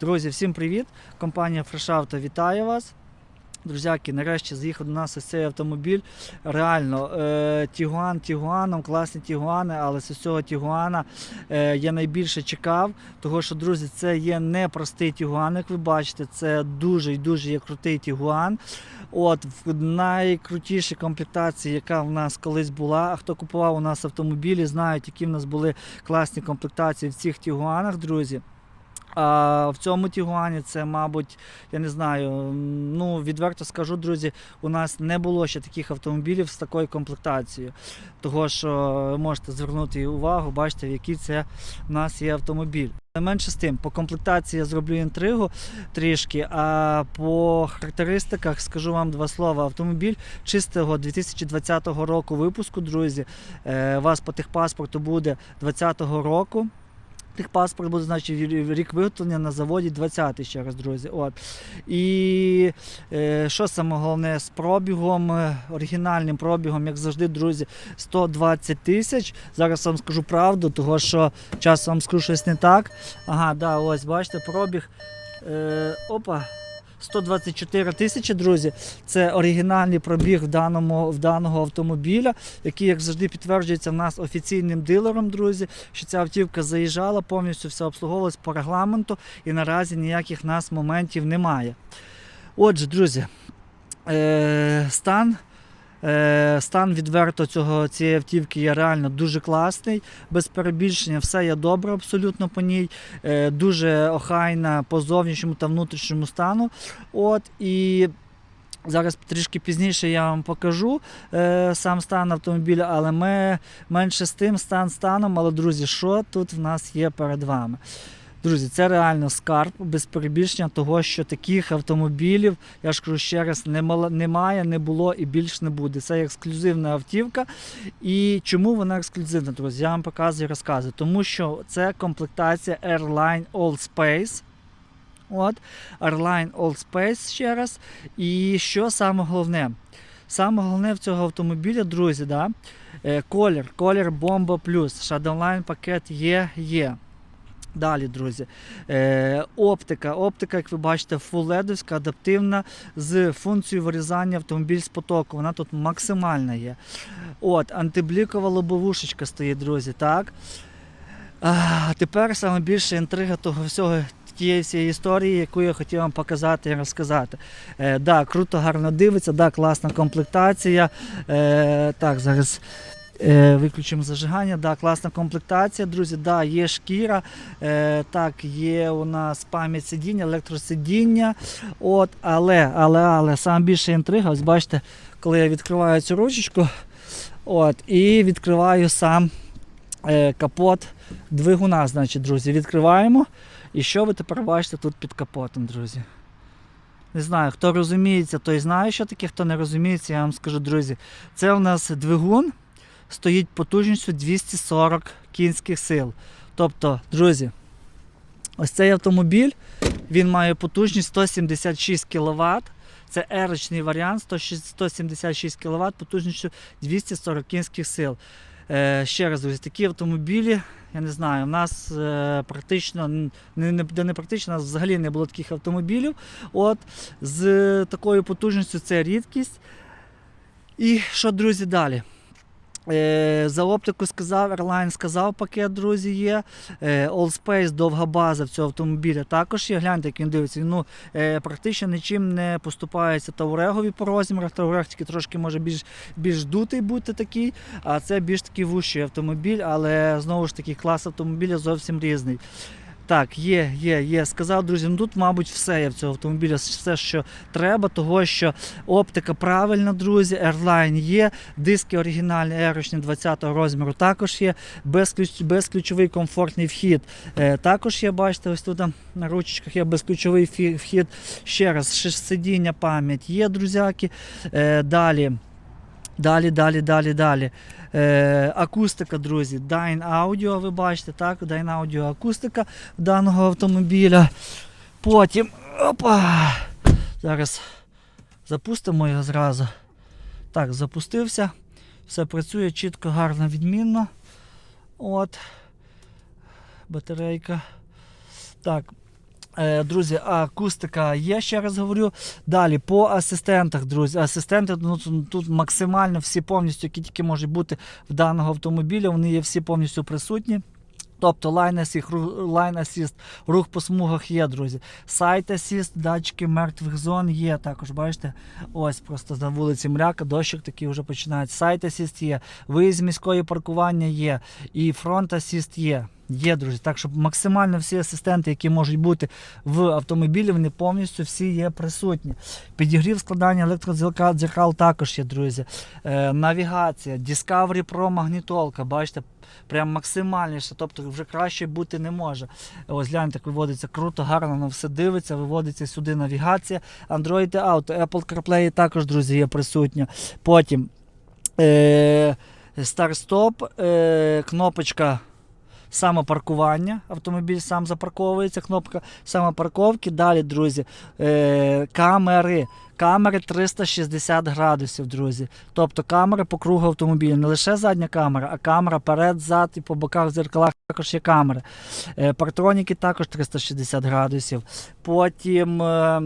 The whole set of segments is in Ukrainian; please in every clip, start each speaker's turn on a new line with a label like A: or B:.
A: Друзі, всім привіт! Компанія Фрешавто вітає вас. Друзяки, нарешті заїхав до нас ось цей автомобіль. Реально, е, Тігуан Тігуаном, класні Тігуани, але з цього Тігуана е, я найбільше чекав. Тому що, друзі, це є не простий Тігуан, як ви бачите, це дуже і дуже є крутий Тігуан. От в найкрутішій комплектації, яка в нас колись була. А хто купував у нас автомобілі, знають, які в нас були класні комплектації в цих Тігуанах, друзі. А в цьому Тігуані це, мабуть, я не знаю. Ну, відверто скажу, друзі, у нас не було ще таких автомобілів з такою комплектацією. Того, що можете звернути увагу, бачите, в який це в нас є автомобіль. Менше з тим, по комплектації я зроблю інтригу трішки, а по характеристиках скажу вам два слова. Автомобіль чистого 2020 року випуску, друзі. Е, У вас по техпаспорту буде 2020 року. Техпаспорт буде, значить, рік виготовлення на заводі 20-й ще раз, друзі. От. І е, що саме головне з пробігом, е, оригінальним пробігом, як завжди, друзі, 120 тисяч. Зараз вам скажу правду, того що часом вам скажу щось не так. Ага, да, ось бачите, пробіг. Е, опа. 124 тисячі, друзі. Це оригінальний пробіг в даному, в даного автомобіля, який, як завжди, підтверджується в нас офіційним дилером, друзі, що ця автівка заїжджала, повністю все обслуговувалось по регламенту і наразі ніяких нас моментів немає. Отже, друзі, е, стан. Е, Стан відверто цього, цієї автівки є реально дуже класний, без перебільшення, все є добре абсолютно по ній. Е, Дуже охайна по зовнішньому та внутрішньому стану. От, і зараз трішки пізніше я вам покажу е, сам стан автомобіля, але ми менше з тим стан станом. Але, друзі, що тут в нас є перед вами? Друзі, це реально скарб без перебільшення того, що таких автомобілів, я ж кажу ще раз, немає, не було і більш не буде. Це ексклюзивна автівка. І чому вона ексклюзивна, друзі? Я вам показую і розказую. Тому що це комплектація Airline All Space. От, Airline All Space ще раз. І що саме головне? Саме головне в цього автомобіля, друзі, да? е, колір, колір Bomba Plus, Shadowline пакет є, є. Далі, друзі. Е, оптика. Оптика, як ви бачите, full адаптивна з функцією вирізання автомобіль з потоку. Вона тут максимальна є. От, антиблікова лобовушечка стоїть, друзі. Так. А, тепер саме більше інтрига того всього. Тієї всієї історії, яку я хотів вам показати і розказати. Е, да, круто, гарно дивиться, да, класна комплектація. Е, так, зараз виключимо зажигання. Да, класна комплектація, друзі. Да, є шкіра. Е, так, є у нас пам'ять сидіння, електросидіння. От, але, але, але саме більше інтрига, ось бачите, коли я відкриваю цю ручечку, от, і відкриваю сам е, капот двигуна, значить, друзі. Відкриваємо. І що ви тепер бачите тут під капотом, друзі? Не знаю, хто розуміється, той знає, що таке, хто не розуміється, я вам скажу, друзі. Це у нас двигун стоїть потужністю 240 кінських сил. Тобто, друзі, ось цей автомобіль він має потужність 176 кВт. Це ерочний варіант 176 кВт потужністю 240 кінських сил. Е, ще раз, друзі, такі автомобілі, я не знаю, в нас е, практично не, не, не практично, у нас взагалі не було таких автомобілів. От, з такою потужністю це рідкість. І що, друзі, далі? Е, за оптику сказав, Airline сказав, пакет, друзі, є. Е, Allspace, довга база в цього автомобіля також є. Гляньте, як він дивиться. Ну, е, практично нічим не поступається Таурегові по розмірах. Таурег тільки трошки може більш, більш дутий бути такий, а це більш такий вущий автомобіль, але знову ж таки клас автомобіля зовсім різний. Так, є, є, є. Сказав, друзі, ну тут, мабуть, все є в цього автомобіля, все, що треба, того що оптика правильна, друзі, Airline є, диски оригінальні ерочні 20-го розміру також є, безключ, безключовий комфортний вхід. Е, також є, бачите, ось тут на ручечках є безключовий вхід. Ще раз, сидіння пам'ять є, друзяки. Е, далі. Далі, далі, далі, далі. Е, акустика, друзі. Dyn Audio, ви бачите, так? Dyn Audio акустика даного автомобіля. Потім. Опа! Зараз запустимо його зразу. Так, запустився. Все працює чітко, гарно, відмінно. От. Батарейка. Так. Е, Друзі, акустика є, ще раз говорю. Далі по асистентах, друзі. Асистенти ну, тут- максимально всі повністю, які тільки можуть бути в даного автомобіля, вони є всі повністю присутні. Тобто Assist, ру- Line Assist, рух по смугах є, друзі. Сайт Assist, датчики мертвих зон є також. Бачите, ось просто на вулиці Мряка, дощик такий вже починається. Сайт Assist є, виїзд міської паркування є, і фронт Assist є. Є, друзі. Так що максимально всі асистенти, які можуть бути в автомобілі, вони повністю всі є присутні. Підігрів складання електродзеркал також є, друзі. Е, навігація, Discovery Pro магнітолка, бачите, прям максимальніше, тобто вже краще бути не може. Ось гляньте, як виводиться круто, гарно на все дивиться, виводиться сюди навігація. Android Auto, Apple CarPlay також, друзі, є присутня. Потім е, старт-стоп, е, кнопочка самопаркування. Автомобіль сам запарковується, кнопка самопарковки. Далі, друзі, е, камери. Камери 360 градусів, друзі. Тобто камери по кругу автомобіля. Не лише задня камера, а камера перед, зад і по боках в дзеркалах також є камери. Е, партроніки також 360 градусів. Потім. Е,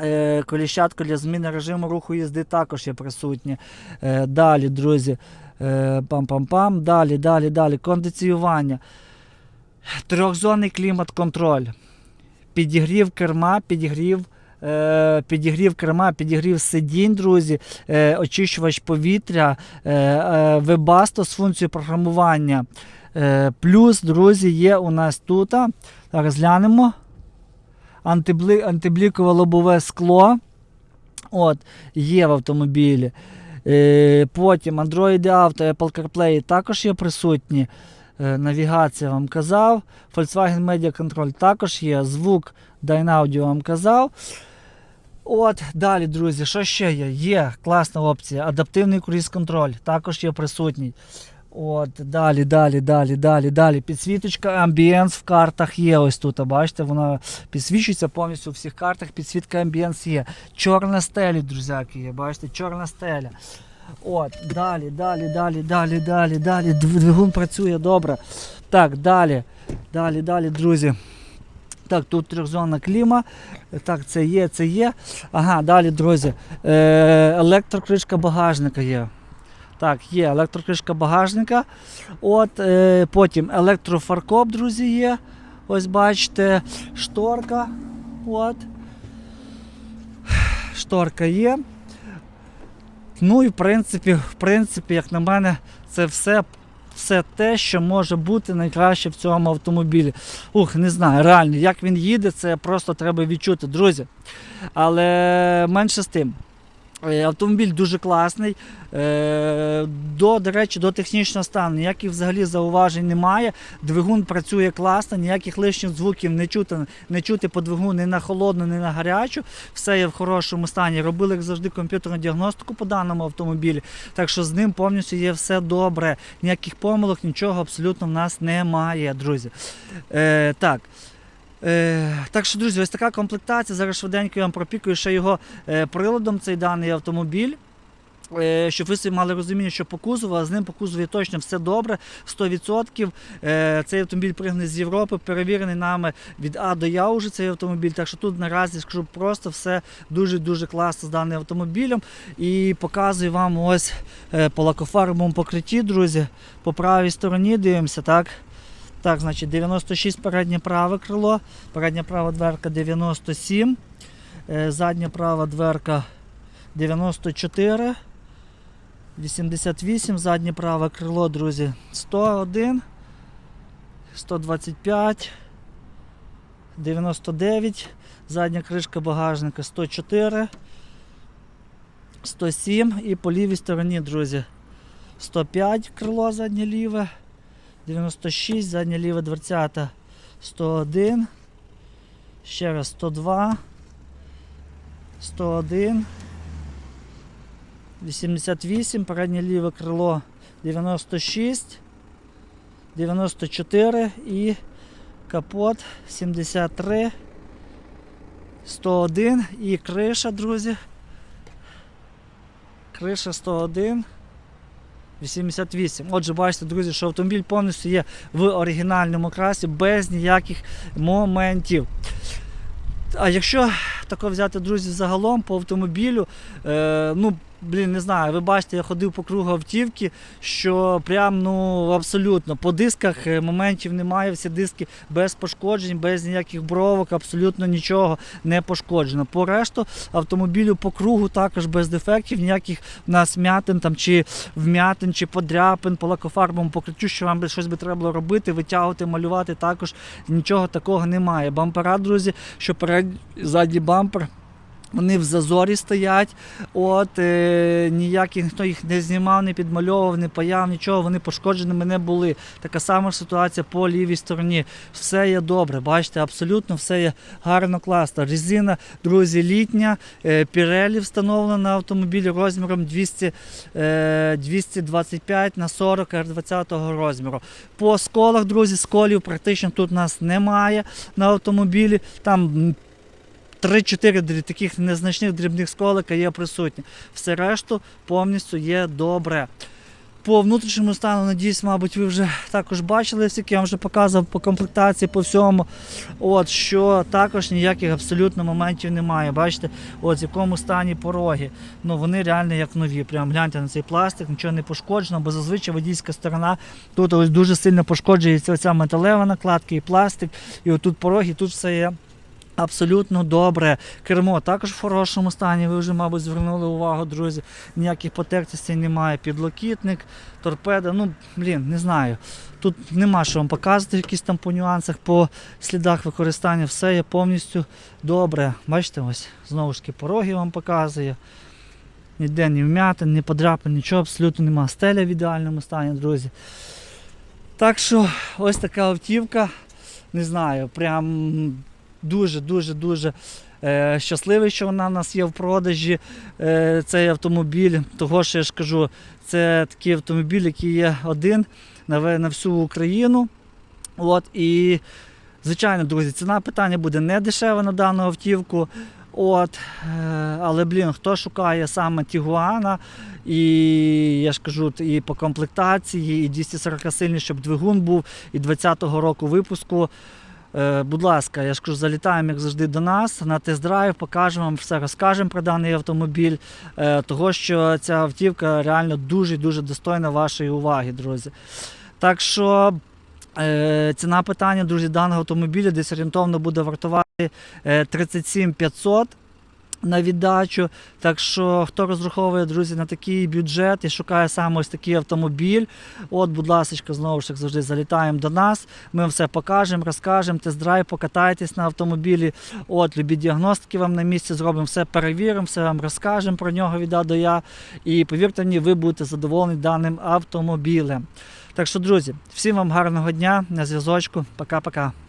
A: Е, для зміни режиму руху їзди також є присутнє. Е, далі, друзі, пам-пам-пам. Далі, далі, далі. Кондиціювання. Трьохзонний клімат-контроль. Підігрів керма, підігрів. е, Підігрів керма, підігрів сидінь, друзі, е, очищувач повітря, е, е, вебасто з функцією програмування. Е, Плюс, друзі, є у нас тут. Зараз глянемо антиблікове лобове скло. От, є в автомобілі. Е, потім Android Auto, Apple CarPlay також є присутні. Е, навігація вам казав. Volkswagen Media Control також є. Звук Dynaaudio вам казав. От, далі, друзі, що ще є? Є класна опція. Адаптивний круїз-контроль також є присутній. От, далі, далі, далі, далі, далі. Підсвіточка амбієнс в картах є. Ось тут. Бачите, вона підсвічується повністю у всіх картах. Підсвітка амбієнс є. Чорна стеля, друзяки, є. Бачите, чорна стеля. От, далі, далі, далі, далі, далі, далі. Двигун працює добре. Так, далі, далі, далі, друзі. Так, тут трьохзонна кліма. Так, це є, це є. Ага, далі, друзі. Е, електрокришка багажника є. Так, є електрокришка багажника. От, е, потім електрофаркоп, друзі, є. Ось бачите, шторка. От. Шторка є. Ну і в принципі, в принципі, як на мене, це все, все те, що може бути найкраще в цьому автомобілі. Ух, не знаю, реально, як він їде, це просто треба відчути, друзі. Але менше з тим. Е, Автомобіль дуже класний. Е, До, до речі, до технічного стану ніяких взагалі зауважень немає. Двигун працює класно, ніяких лишніх звуків не чути, не чути по двигуну ні на холодну, ні на гарячу. Все є в хорошому стані. Робили, як завжди, комп'ютерну діагностику по даному автомобілі. Так що з ним повністю є все добре. Ніяких помилок, нічого абсолютно в нас немає, друзі. Е, так. Е, так що, друзі, ось така комплектація. Зараз швиденько я вам пропікую ще його е, приладом, цей даний автомобіль. Е, щоб ви собі мали розуміння, що по кузову, а з ним по кузові точно все добре, 100%. Е, цей автомобіль пригнаний з Європи, перевірений нами від А до Я вже цей автомобіль. Так що тут наразі скажу просто все дуже-дуже класно з даним автомобілем. І показую вам ось по лакофарбовому покритті, друзі. По правій стороні дивимося, так? Так, значить 96 переднє праве крило, передня права дверка 97, е, задня права дверка 94, 88, заднє праве крило, друзі, 101, 125, 99, задня кришка багажника 104, 107 і по лівій стороні, друзі, 105 крило заднє ліве. 96, задня ліва дверцята 101. Ще раз 102. 101. 88, переднє ліве крило 96. 94 і капот 73. 101 і криша, друзі. Криша 101. 88. Отже, бачите, друзі, що автомобіль повністю є в оригінальному красі без ніяких моментів. А якщо тако взяти, друзі, загалом по автомобілю, е, ну, блін, не знаю, ви бачите, я ходив по кругу автівки, що прям ну абсолютно по дисках е, моментів немає, всі диски без пошкоджень, без ніяких бровок, абсолютно нічого не пошкоджено. По решту автомобілю по кругу також без дефектів, ніяких в нас м'ятин там чи вм'ятин, чи подряпин, по лакофарбовому покриттю, що вам щось би треба було робити, витягувати, малювати, також нічого такого немає. Бампера, друзі, що перед задній бампер. Вони в зазорі стоять, от е, ніяких ніхто їх не знімав, не підмальовував, не паяв, нічого, вони пошкодженими не були. Така сама ситуація по лівій стороні. Все є добре, бачите, абсолютно все є гарно, класно. Резина, друзі, літня, е, Pirelli встановлена на автомобілі розміром 200, е, 225 на 40 R20 розміру. По сколах, друзі, сколів практично тут у нас немає на автомобілі. Там 3-4 таких незначних дрібних сколика є присутні. Все решту повністю є добре. По внутрішньому стану, надіюсь, мабуть, ви вже також бачили, скільки я вам вже показував по комплектації, по всьому. От, що також ніяких абсолютно моментів немає. Бачите, от в якому стані пороги. Ну вони реально як нові. Прям гляньте на цей пластик, нічого не пошкоджено, бо зазвичай водійська сторона тут ось дуже сильно пошкоджується оця металева накладка і пластик. І отут пороги, тут все є Абсолютно добре. Кермо також в хорошому стані. Ви вже, мабуть, звернули увагу, друзі. Ніяких потертостей немає. Підлокітник, торпеда. Ну, блін, не знаю. Тут нема що вам показувати, якісь там по нюансах, по слідах використання. Все є повністю добре. Бачите, ось знову ж таки пороги вам показує. Ніде ні вмятин, ні подряпин, нічого абсолютно нема. Стеля в ідеальному стані, друзі. Так що ось така автівка. Не знаю, прям дуже, дуже, дуже е, щасливий, що вона в нас є в продажі. Е, цей автомобіль. Того, що я ж кажу, це такий автомобіль, який є один на, на всю Україну. От, і, звичайно, друзі, ціна питання буде не дешева на дану автівку. От, е, але, блін, хто шукає саме Тігуана, і я ж кажу, і по комплектації, і 240 сильний, щоб двигун був, і 20-го року випуску. Е, Будь ласка, я ж кажу, залітаємо, як завжди, до нас на тест-драйв, покажемо вам все, розкажемо про даний автомобіль, е, того що ця автівка реально дуже дуже достойна вашої уваги, друзі. Так що е, ціна питання, друзі, даного автомобіля десь орієнтовно буде вартувати е, 37 500 на віддачу. Так що, хто розраховує, друзі, на такий бюджет і шукає саме ось такий автомобіль, от, будь ласка, знову ж як завжди залітаємо до нас. Ми вам все покажемо, розкажемо, тест-драйв, покатайтесь на автомобілі. От, любі діагностики вам на місці зробимо, все перевіримо, все вам розкажемо про нього від А до Я. І повірте мені, ви будете задоволені даним автомобілем. Так що, друзі, всім вам гарного дня, на зв'язочку. Пока-пока.